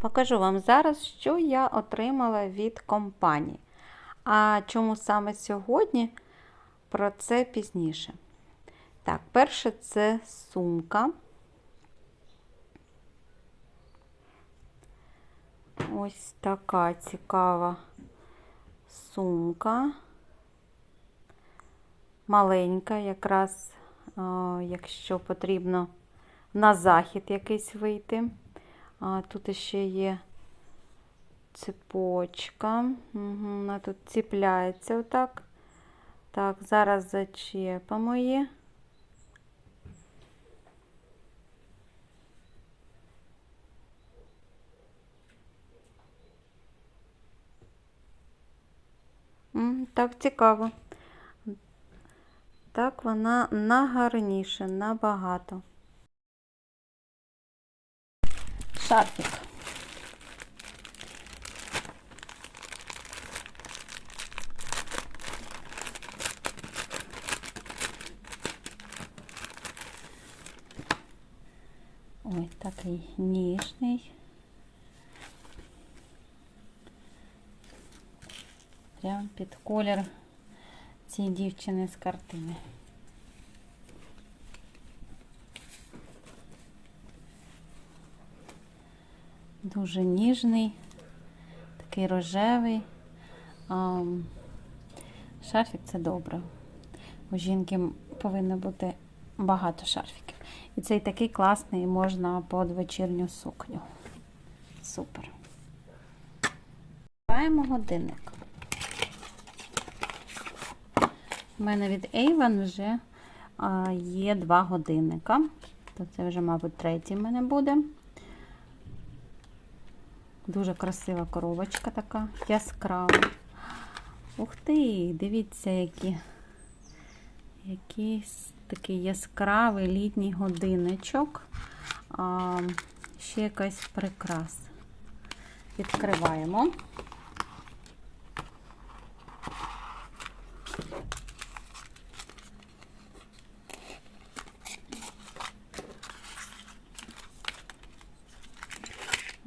Покажу вам зараз, що я отримала від компанії. А чому саме сьогодні? Про це пізніше. Так, перше це сумка. Ось така цікава сумка. Маленька, якраз, якщо потрібно на захід якийсь вийти. А, Тут ще є цепочка. Угу, вона тут ціпляється отак. Так, зараз зачепимо її. Так, цікаво. Так, вона нагарніше, набагато. Шарфік. Ой, такий ніжний. Прям під колір цієї дівчини з картини. Дуже ніжний, такий рожевий. Ам, Шарфік це добре. У жінки повинно бути багато шарфіків. І цей такий класний можна під вечірню сукню. Супер. Маємо годинник. У мене від Avon вже а, є два годинника. То це вже, мабуть, третій в мене буде. Дуже красива коробочка така, яскрава. Ух ти, дивіться, які, якийсь такий яскравий літній годинничок. А, ще якась прикрас. Відкриваємо.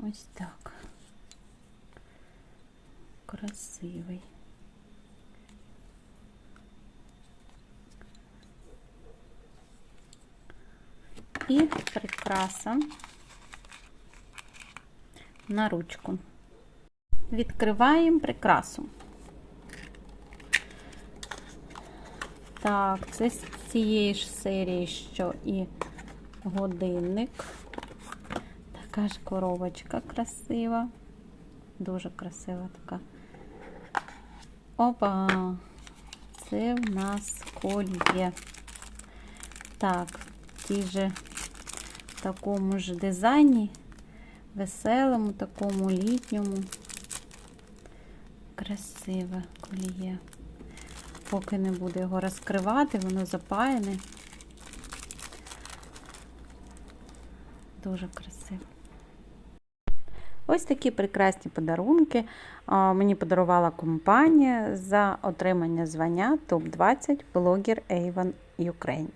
Ось так. Красивий. І прикраса на ручку. Відкриваємо прикрасу. Так, це з цієї ж серії, що і годинник. Така ж коробочка красива. Дуже красива така. Опа! Це в нас кольє. Так, в тій же в такому ж дизайні, веселому, такому літньому. Красиве коліє. Поки не буду його розкривати, воно запаяне. Дуже красиво. Ось такі прекрасні подарунки мені подарувала компанія за отримання звання ТОП-20 блогер Avon Ukraine.